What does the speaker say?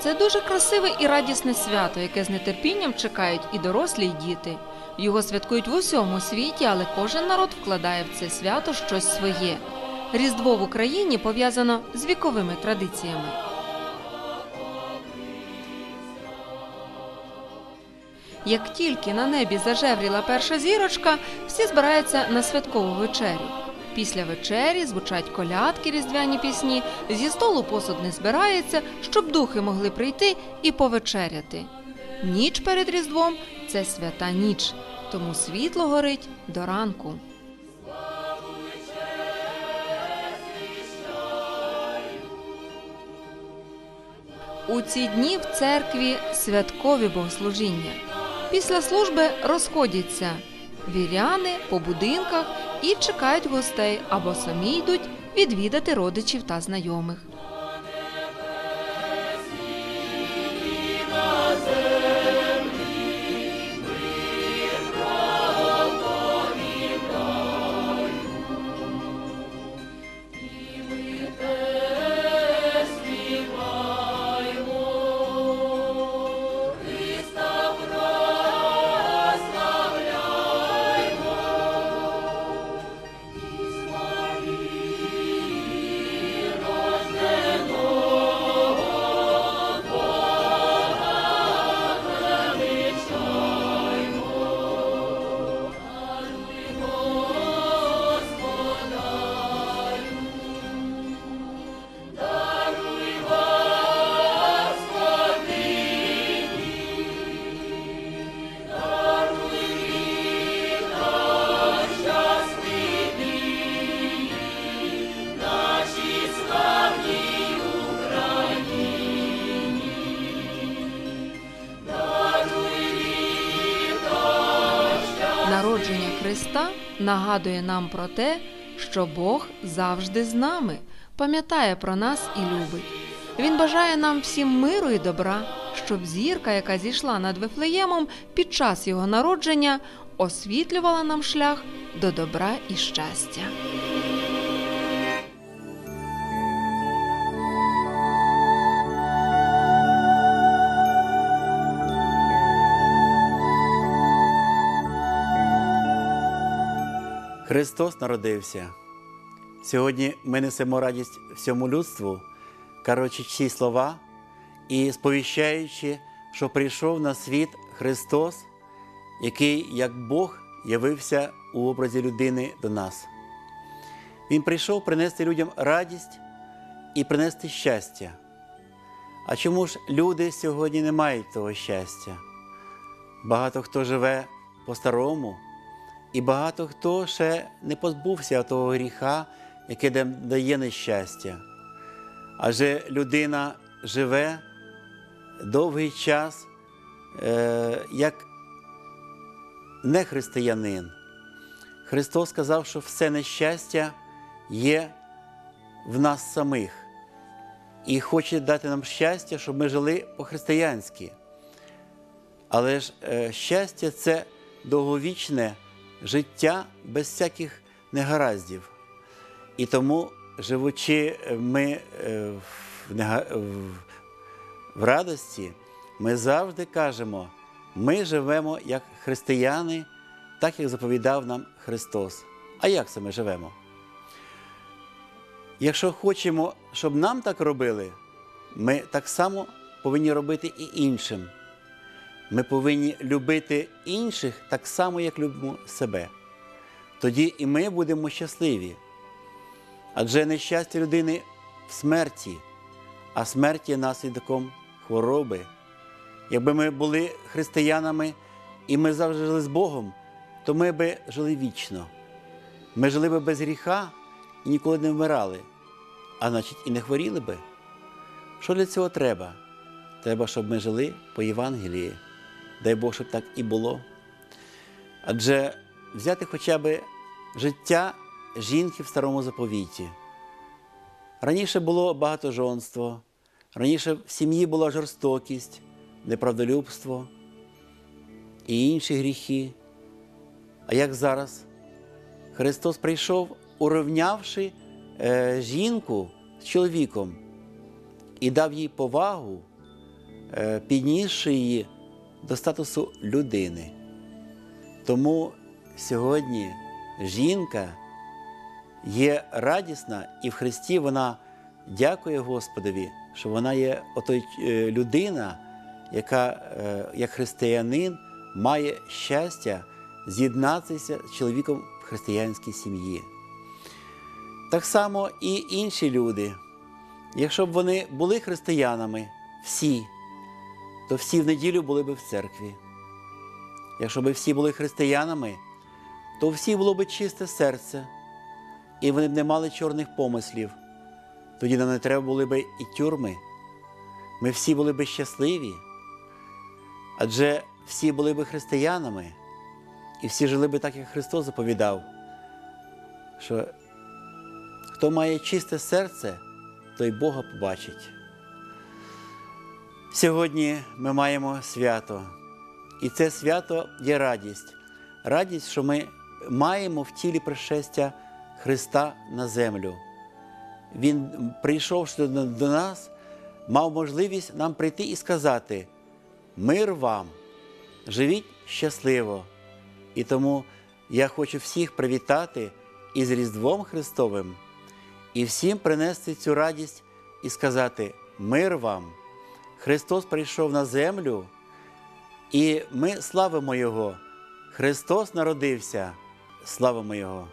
Це дуже красиве і радісне свято, яке з нетерпінням чекають і дорослі, і діти. Його святкують в усьому світі, але кожен народ вкладає в це свято щось своє. Різдво в Україні пов'язано з віковими традиціями. Як тільки на небі зажевріла перша зірочка, всі збираються на святкову вечерю. Після вечері звучать колядки, різдвяні пісні, зі столу посуд не збирається, щоб духи могли прийти і повечеряти. Ніч перед Різдвом це свята ніч, тому світло горить до ранку. У ці дні в церкві святкові богослужіння. Після служби розходяться віряни по будинках і чекають гостей або самі йдуть відвідати родичів та знайомих. Христа нагадує нам про те, що Бог завжди з нами, пам'ятає про нас і любить. Він бажає нам всім миру і добра, щоб зірка, яка зійшла над Вифлеємом під час його народження, освітлювала нам шлях до добра і щастя. Христос народився. Сьогодні ми несемо радість всьому людству, кажучи ці слова і сповіщаючи, що прийшов на світ Христос, який, як Бог, явився у образі людини до нас. Він прийшов принести людям радість і принести щастя. А чому ж люди сьогодні не мають того щастя? Багато хто живе по-старому. І багато хто ще не позбувся того гріха, да- дає нещастя. Адже людина живе довгий час е, як не християнин. Христос сказав, що все нещастя є в нас самих і хоче дати нам щастя, щоб ми жили по-християнськи. Але ж е, щастя це довговічне життя без всяких негараздів. І тому, живучи ми е, нега- в- в радості, ми завжди кажемо, ми живемо як християни, так як заповідав нам Христос. А як це ми живемо? Якщо хочемо, щоб нам так робили, ми так само повинні робити і іншим. Ми повинні любити інших так само, як любимо себе. Тоді і ми будемо щасливі. Адже нещастя людини в смерті, а смерть є наслідком хвороби. Якби ми були християнами і ми завжди жили з Богом, то ми би жили вічно. Ми жили би без гріха і ніколи не вмирали, а значить і не хворіли би. Що для цього треба? Треба, щоб ми жили по Євангелії. Дай Бог, щоб так і було. Адже взяти хоча б життя жінки в старому заповіті. Раніше було багатожонство, раніше в сім'ї була жорстокість, неправдолюбство і інші гріхи. А як зараз? Христос прийшов, урівнявши е, жінку з чоловіком і дав їй повагу, е, піднісши її до статусу людини. Тому сьогодні жінка є радісна, і в Христі вона дякує Господові, що вона є отой е, людина, яка, е, як християнин, має щастя з'єднатися з чоловіком в християнській сім'ї. Так само і інші люди, якщо б вони були християнами, всі, то всі в неділю були б в церкві. Якщо б всі були християнами, то у всіх було б чисте серце, і вони б не мали чорних помислів. Тоді нам не треба були б і тюрми. Ми всі були б щасливі, адже всі були б християнами, і всі жили б так, як Христос заповідав, що хто має чисте серце, той Бога побачить. Сьогодні ми маємо свято, і це свято є радість. Радість, що ми маємо в тілі пришестя Христа на землю. Він, прийшовши до нас, мав можливість нам прийти і сказати: Мир вам, живіть щасливо. І тому я хочу всіх привітати із Різдвом Христовим і всім принести цю радість і сказати: Мир вам! Христос прийшов на землю, і ми славимо Його. Христос народився, славимо Його!